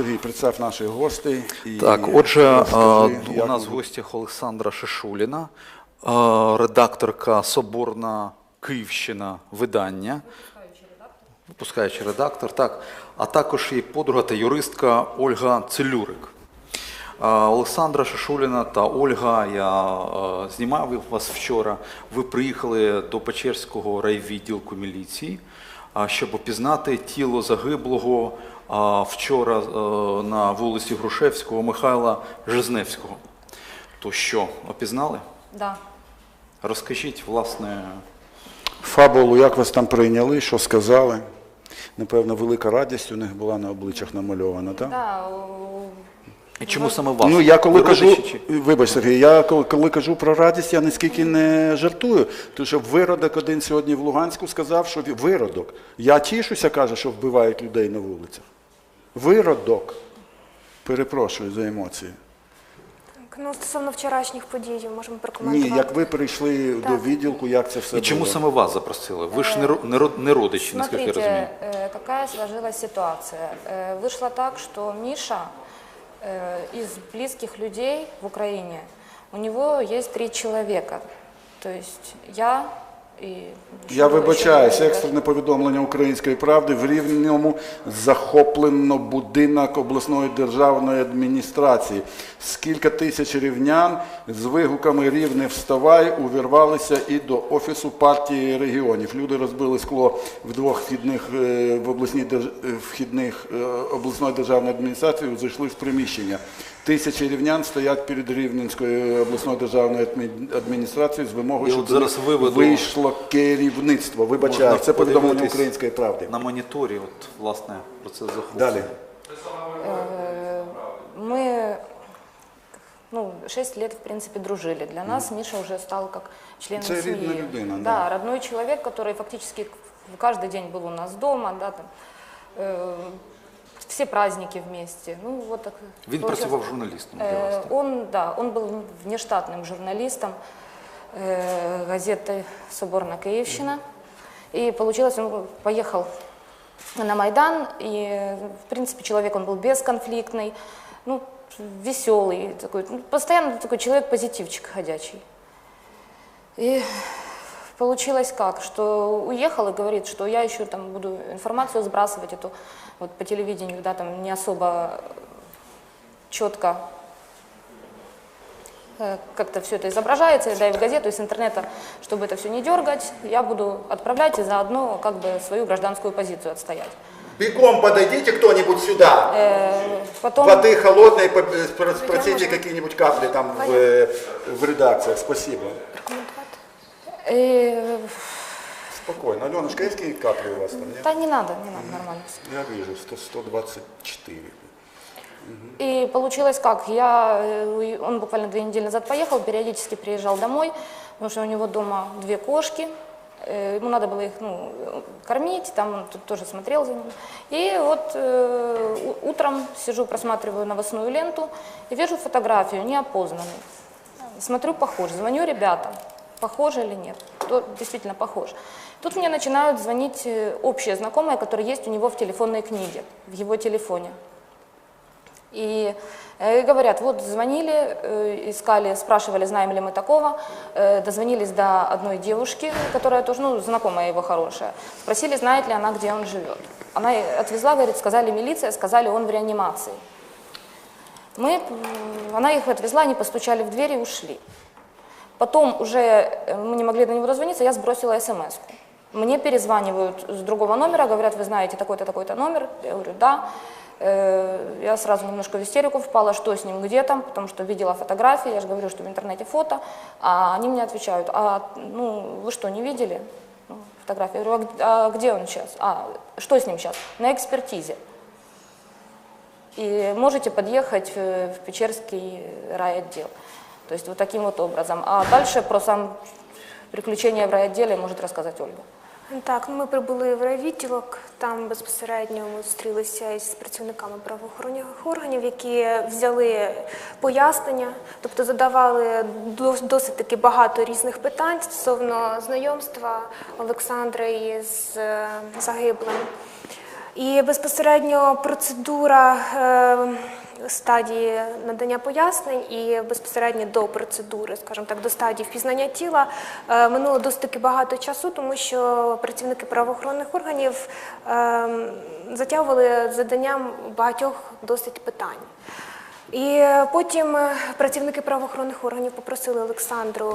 Сергій, представ наших гостей. І Так, отже, розкажи, у нас в гостях Олександра Шишуліна, редакторка Соборна Київщина видання. Випускаючий редактор, так. А також її подруга та юристка Ольга Целюрик. Олександра Шишуліна та Ольга, я знімав вас вчора. Ви приїхали до Печерського райвідділку міліції, щоб опізнати тіло загиблого вчора е, на вулиці Грушевського Михайла Жизневського. То що, опізнали? Да. Розкажіть, власне, Фабулу, як вас там прийняли, що сказали? Напевно, велика радість у них була на обличчях намальована, так? Да, чому саме вас? Ну, я коли Ви кажу, родичі чи- вибач, Сергій, я коли, коли кажу про радість, я ніскільки не жартую. Тому що виродок один сьогодні в Луганську сказав, що ві- виродок. Я тішуся, каже, що вбивають людей на вулицях. Виродок. Перепрошую за емоції. Так, Ну, стосовно вчорашніх подій, можемо прокоментувати. Ні, як ви прийшли до Так. відділку, як це все І чому було? саме вас запросили? Ви ж не, ро- не, ро- не родичі, наскільки я розумію. Смотрите, э, какая сложилась ситуация. Э, Вышло так, что Миша э, из близких людей в Украине, у него есть три человека. То есть я и... Я вибачаюсь, екстрене повідомлення української правди. В Рівному захоплено будинок обласної державної адміністрації. Скільки тисяч рівнян з вигуками Рівне вставай увірвалися і до офісу партії регіонів. Люди розбили скло в двох вхідних е, в обласній е, вхідних е, обласної державної адміністрації. Зайшли в приміщення. Тисячі рівнян стоять перед Рівненською обласною державною адмі- адміністрацією з вимогою, І щоб от зараз до них виведу- вийшло керівництво. Вибачаю, Можна це повідомлення подивитись української правди. На моніторі, от, власне, про це захоплення. Далі. Э, Мы ну, 6 лет, в принципе, дружили. Для нас Миша уже стал как членом Это семьи. видно людина, да. да. родной человек, который фактически каждый день был у нас дома, да, там, э, все праздники вместе. Ну, вот так Він получилось. працював журналістом для вас. Э, так? Он, да, он был внештатным журналистом э, газеты «Соборна Киевщина». И получилось, он поехал на Майдан, и, в принципе, человек он был бесконфликтный, ну, веселый, такой, ну, постоянно такой человек-позитивчик ходячий. И получилось как, что уехал и говорит, что я еще там буду информацию сбрасывать эту вот по телевидению, да, там не особо четко э, как-то все это изображается, да и в газету, и с интернета, чтобы это все не дергать, я буду отправлять и заодно как бы свою гражданскую позицию отстоять. Бегом подойдите кто-нибудь сюда. Э, Потом... Воды холодной, спросите какие-нибудь капли там в, э, в редакциях. Спасибо. Прокоментувати. э, Спокойно. Аленушка, есть какие капли у вас там? Нет? Да не надо, не надо, нормально. Я вижу, 100, 124. И получилось как, я, э, он буквально две недели назад поехал, периодически приезжал домой, потому что у него дома две кошки, э, ему надо было их ну, кормить, там он тут тоже смотрел за ними. И вот э, утром сижу, просматриваю новостную ленту и вижу фотографию неопознанную. Смотрю, похож, звоню ребятам, похож или нет, то действительно похож. Тут мне начинают звонить э, общие знакомые, которые есть у него в телефонной книге, в его телефоне. И э, говорят, вот звонили, э, искали, спрашивали, знаем ли мы такого, дозвонились до одной девушки, которая тоже, ну, знакомая его хорошая, спросили, знает ли она, где он живет. Она отвезла, говорит, сказали милиция, сказали, он в реанимации. Мы, она их отвезла, они постучали в дверь и ушли. Потом уже э, мы не могли до него дозвониться, я сбросила смс -ку. Мне перезванивают с другого номера, говорят, вы знаете такой-то, такой-то номер. Я говорю, да. Э, Я сразу немножко в истерику впала, что с ним, где там, потому что видела фотографии, я же говорю, что в интернете фото, а они мне отвечают, а ну вы что, не видели ну, фотографии? Я говорю, а а где он сейчас? А, что с ним сейчас? На экспертизе. И можете подъехать в в Печерский райотдел. То есть вот таким вот образом. А дальше про сам приключения в райотделе может рассказать Ольга. Так, ну ми прибули в райвідділок, там безпосередньо ми зустрілися із працівниками правоохоронних органів, які взяли пояснення, тобто задавали досить таки багато різних питань стосовно знайомства Олександра із е, загиблим. І безпосередньо процедура е, стадії надання пояснень і безпосередньо до процедури, скажімо так, до стадії впізнання тіла е, минуло досить багато часу, тому що працівники правоохоронних органів е, затягували заданням багатьох досить питань. І потім працівники правоохоронних органів попросили Олександру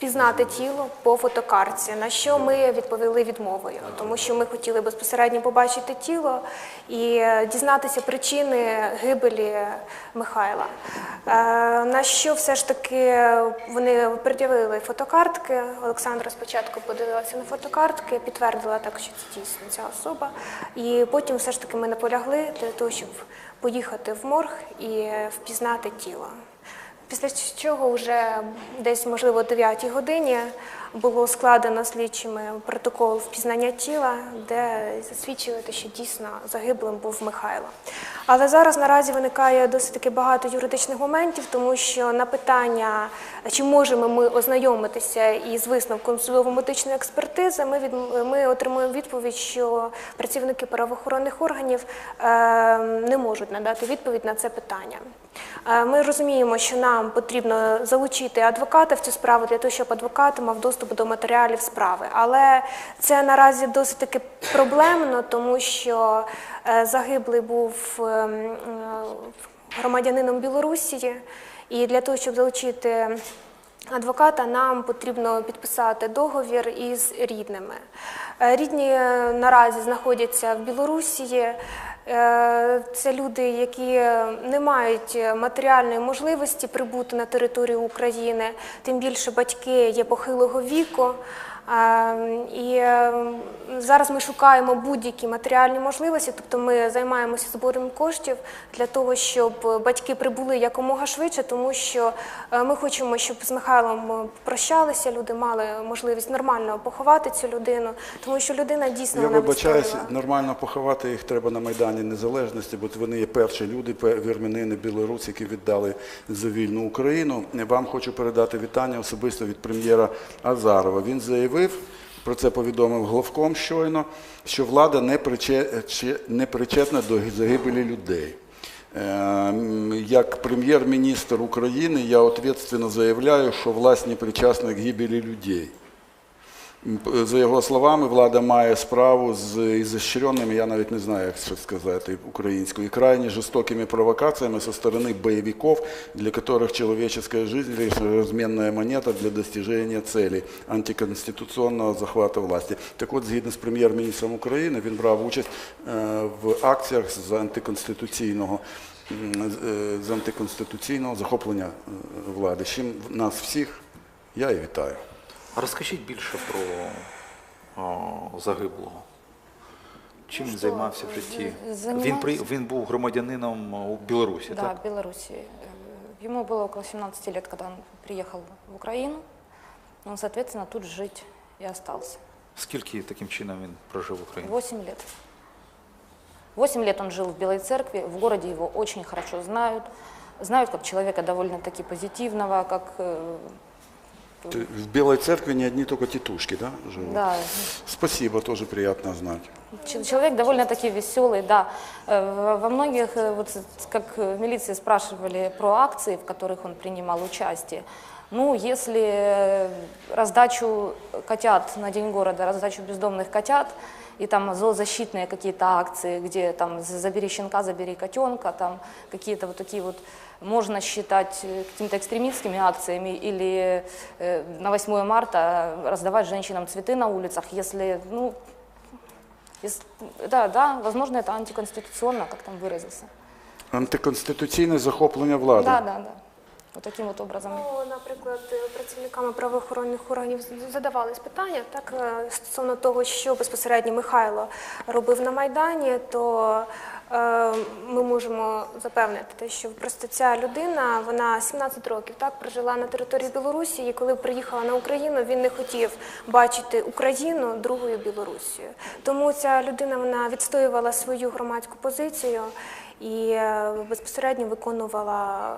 впізнати тіло по фотокартці, на що ми відповіли відмовою, тому що ми хотіли безпосередньо побачити тіло і е, дізнатися причини гибелі Михайла. Е, На що все ж таки вони пред'явили фотокартки. Олександра спочатку подивилася на фотокартки, підтвердила так, що це дійсно ця особа. І потім все ж таки ми наполягли для того, щоб поїхати в морг і впізнати тіло. Після чого вже десь, можливо, о 9 годині було складено слідчими протокол впізнання тіла, де засвідчуєте, що дійсно загиблим був Михайло. Але зараз наразі виникає досить таки багато юридичних моментів, тому що на питання, чи можемо ми ознайомитися із висновком судово-медичної експертизи, ми, від, ми отримуємо відповідь, що працівники правоохоронних органів е, не можуть надати відповідь на це питання. Е, Ми розуміємо, що нам потрібно залучити адвоката в цю справу для того, щоб адвокат мав доступ до матеріалів справи. Але це наразі досить таки проблемно, тому що е, загиблий був ем, е, громадянином Білорусі, і для того, щоб залучити адвоката, нам потрібно підписати договір із рідними. Е, Рідні наразі знаходяться в Білорусі. Е, Це люди, які не мають матеріальної можливості прибути на територію України, тим більше батьки є похилого віку. Е, І е, зараз ми шукаємо будь-які матеріальні можливості, тобто ми займаємося збором коштів для того, щоб батьки прибули якомога швидше, тому що е, ми хочемо, щоб з Михайлом прощалися, люди мали можливість нормально поховати цю людину, тому що людина дійсно Я вона вибачаюсь, нормально поховати їх треба на Майдані Незалежності, бо вони є перші люди, вірменини, білоруси, які віддали за вільну Україну. Вам хочу передати вітання особисто від прем'єра Азарова. Він заявив, про це повідомив Головком щойно, що влада не, причетна до загибелі людей. Е, Як прем'єр-міністр України я відповідально заявляю, що власть не к гибелі людей. За його словами, влада має справу з ізощренними, я навіть не знаю, як це сказати українською, і крайне жорстокими провокаціями со стороны боевиков, для которых человеческая лишь разменная монета для достижения цели антиконституційного захвату власті. Так от, згідно з прем'єр-міністром України, він брав участь е, в акціях з антиконституційного м, з- е, антиконституційного захоплення е, влади. З чим нас всіх я і вітаю. Розкажіть більше про о, загиблого. Чим він займався в житті? з- займався- Він, при, він був громадянином у Білорусі, Да, так? в Беларуси. Э, Ему было около 17 лет, когда он приехал в Украину. Он, соответственно, тут жить и остался. Скільки таким чином він прожив в Україні? 8 лет. 8 лет он жил в Белой Церкви, в городе его очень хорошо знают. Знают как человека довольно-таки позитивного, как... э, Ты В Белой церкви не одни только тетушки, да, живут? Да, Спасибо, тоже приятно знать. Ч- Человек довольно-таки веселый, да. Э, в- Во многих, э, вот с- как э, в милиции спрашивали про акции, в которых он принимал участие. Ну, если э, раздачу котят на День города, раздачу бездомных котят, и там зоозащитные какие-то акции, где там з- забери щенка, забери котенка, там какие-то вот такие вот можно считать э, какими-то экстремистскими акциями или э, на 8 марта раздавать женщинам цветы на улицах, если, ну, Ес- Да, да, возможно, это антиконституционно, как там выразился. Антиконституційне захоплення влади. Да, да, да. Вот таким вот образом. Ну, наприклад, працівниками правоохоронних органів задавались питання так е, стосовно того, що безпосередньо Михайло робив на майдані, то е, ми можемо запевнити, те, що просто ця людина, вона 17 років так прожила на території Білорусі, і коли приїхала на Україну, він не хотів бачити Україну другою Білорусією. Тому ця людина вона відстоювала свою громадську позицію і е, безпосередньо виконувала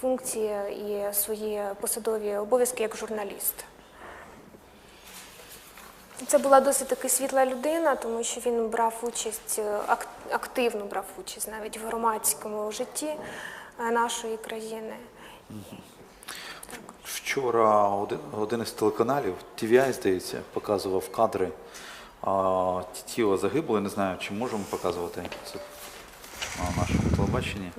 функції і свої посадові обов'язки як журналіст. Це була досить таки світла людина, тому що він брав участь е, активно брав участь навіть в громадському житті е, нашої країни. Вчора один, із телеканалів, TVI, здається, показував кадри тіла загиблого. Я не знаю, чи можемо показувати це на нашому телебаченні.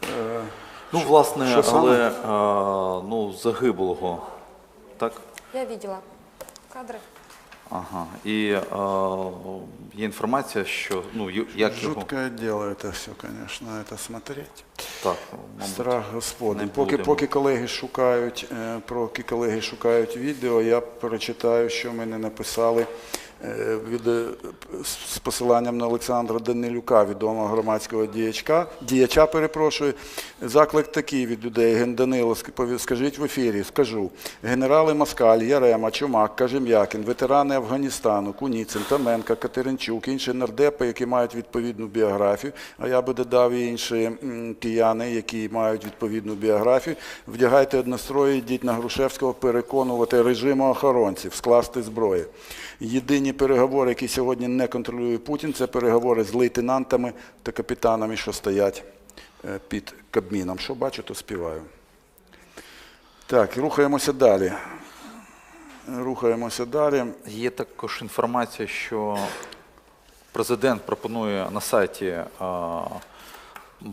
Ну, власне, що саме? але а, ну, загиблого. Так? Я видела кадры. Ага. І а, є інформація, що ну, ю- як його. Жуткое дело это все, конечно, это смотреть. Так, мабуть. Страх Господень. не Поки, будемо. поки колеги шукають, е, поки колеги шукають відео, я прочитаю, що ми не написали е, від, е, з посиланням на Олександра Данилюка, відомого громадського діячка, діяча, перепрошую. Заклик такий від людей. Ген Данило, скажіть в ефірі, скажу. Генерали Москаль, Ярема, Чумак, Кажем'якін, ветерани Афганістану, Куніцин, Таменка, Катеринчук, інші нардепи, які мають відповідну біографію, а я би додав і інші кияни, які мають відповідну біографію, вдягайте однострої, йдіть на Грушевського переконувати режиму охоронців, скласти зброю. Єдині переговори, які сьогодні не контролює Путін, це переговори з лейтенантами та капітанами, що стоять е, під Кабміном. Що бачу, то співаю. Так, рухаємося далі. Рухаємося далі. Є також інформація, що президент пропонує на сайті,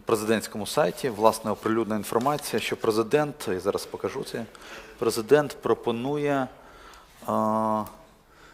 президентському сайті, власне, оприлюднена інформація, що президент, і зараз покажу це, президент пропонує. а,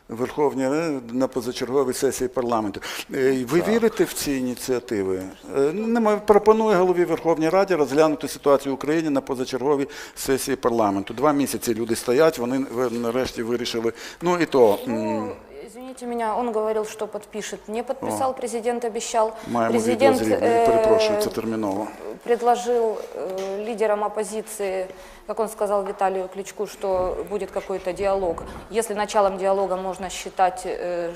Верховній Раді на позачерговій сесії парламенту. Е, Ви вірите в ці ініціативи? Е, нема- Пропонує голові Верховній Раді розглянути ситуацію в Україні на позачерговій сесії парламенту. Два місяці люди стоять, вони в- нарешті вирішили. Ну і то Ну, извините меня, он говорил, что подпишет. Не подписал, президент обещал. маємо відео Президент э, Перепрошую, це терміново. предложил э, лидерам оппозиции, как он сказал Виталию Кличку, что будет какой-то диалог. Если началом диалога можно считать э,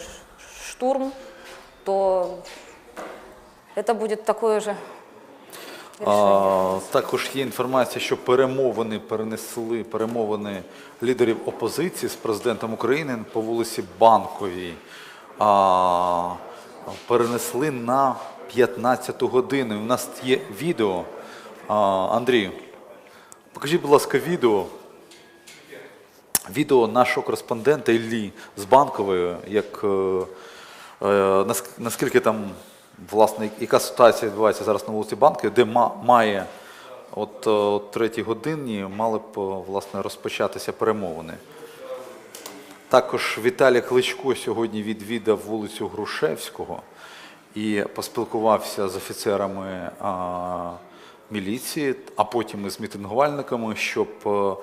штурм, то это будет такое же. А, також є інформація, що перемовини перенесли перемовини лідерів опозиції з президентом України по вулиці Банковій. А, перенесли на 15 годину. У нас є відео. Андрію, покажіть, будь ласка, відео. Відео нашого кореспондента Іллі з Банкової, як е, е, наскільки там власне яка ситуація відбувається зараз на вулиці Банкової, де ма- має от е, о третій годині мали б власне розпочатися перемовини. Також Віталій Кличко сьогодні відвідав вулицю Грушевського і поспілкувався з офіцерами а, міліції, а потім з мітингувальниками, щоб е, е,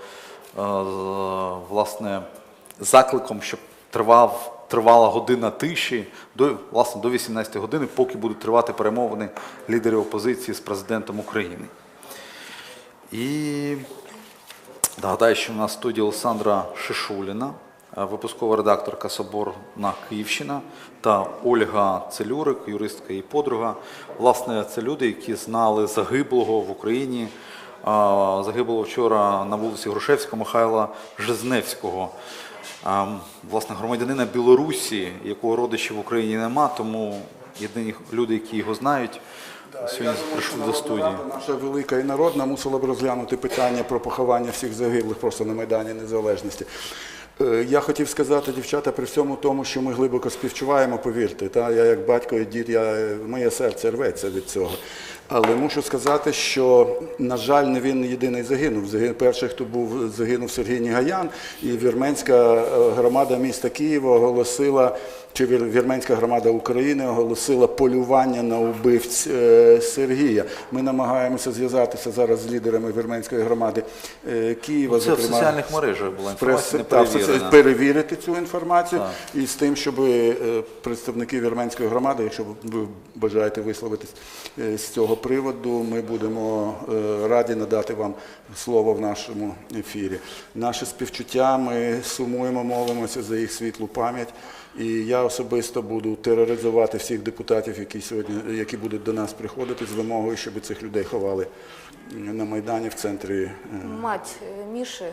власне закликом, щоб тривав, тривала година тиші до власне до 18 години, поки будуть тривати перемовини лідерів опозиції з президентом України. І Нагадаю, що в нас в студії Олександра Шишуліна, випускова редакторка Соборна Київщина та Ольга Целюрик, юристка і подруга. Власне, це люди, які знали загиблого в Україні, а, загиблого вчора на вулиці Грушевського Михайла Жизневського. Власне, громадянина Білорусі, якого родичів в Україні нема, тому єдині люди, які його знають, сьогодні прийшли до студії. Наша велика і народна мусила б розглянути питання про поховання всіх загиблих просто на Майдані Незалежності. Е, Я хотів сказати, дівчата, при всьому тому, що ми глибоко співчуваємо, повірте, та я як батько і дід, я, моє серце рветься від цього. Але мушу сказати, що, на жаль, не він єдиний загинув. Заги- Перший, хто був, загинув Сергій Нігаян, і вірменська е, громада міста Києва оголосила, чи вір- вірменська громада України оголосила полювання на убивць е, Сергія. Ми намагаємося зв'язатися зараз з лідерами вірменської громади е, Києва. Ну, Це в соціальних мережах була інформація, Прес- так, перевірити цю інформацію і з тим, щоб е, представники вірменської громади, якщо ви бажаєте висловитись з цього приводу, ми будемо раді надати вам слово в нашому ефірі. Наше співчуття, ми сумуємо, молимося за їх світлу пам'ять. І я особисто буду тероризувати всіх депутатів, які сьогодні які будуть до нас приходити з вимогою, щоб цих людей ховали на майдані в центрі. е, Мать э, Миши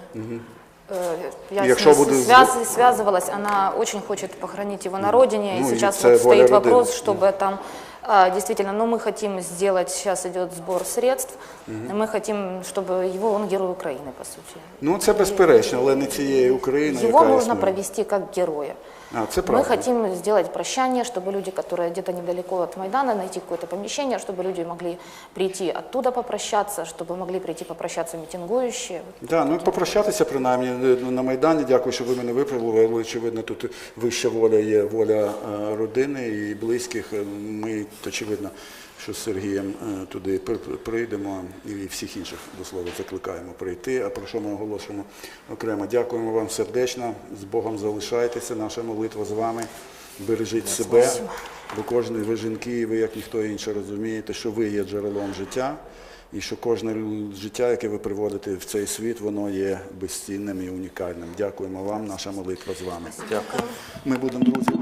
Э, Я Якщо с ней буде связ- связывалась, она очень хочет похоронить его на родине, Ну, и и сейчас это вот воля стоит родины. вопрос, чтобы там а, действительно, ну мы хотим сделать, сейчас идет сбор средств, и мы хотим, чтобы его, он герой Украины, по сути. Ну це безперечно, але не цієї України. Его яка нужно існує. провести как героя. А, це Мы правда. хотим сделать прощание, чтобы люди, которые где-то недалеко от Майдана, найти какое-то помещение, чтобы люди могли прийти оттуда попрощаться, чтобы могли прийти попрощаться митингующие. Да, ну попрощатися принаймні е, на Майдані. Дякую, що ви мене виправили. Але, Очевидно, тут вища воля є воля е, родини і близьких. Е, Ми очевидно, що з Сергієм е, туди прийдемо і всіх інших до слова закликаємо прийти. А про що ми оголошуємо окремо? Дякуємо вам сердечно. З Богом залишайтеся. Наша молитва з вами. Бережіть себе. Бо кожен ви жінки, і ви як ніхто інший розумієте, що ви є джерелом життя. І що кожне життя, яке ви приводите в цей світ, воно є безцінним і унікальним. Дякуємо вам, наша молитва з вами. Дякую. Ми будемо друзі.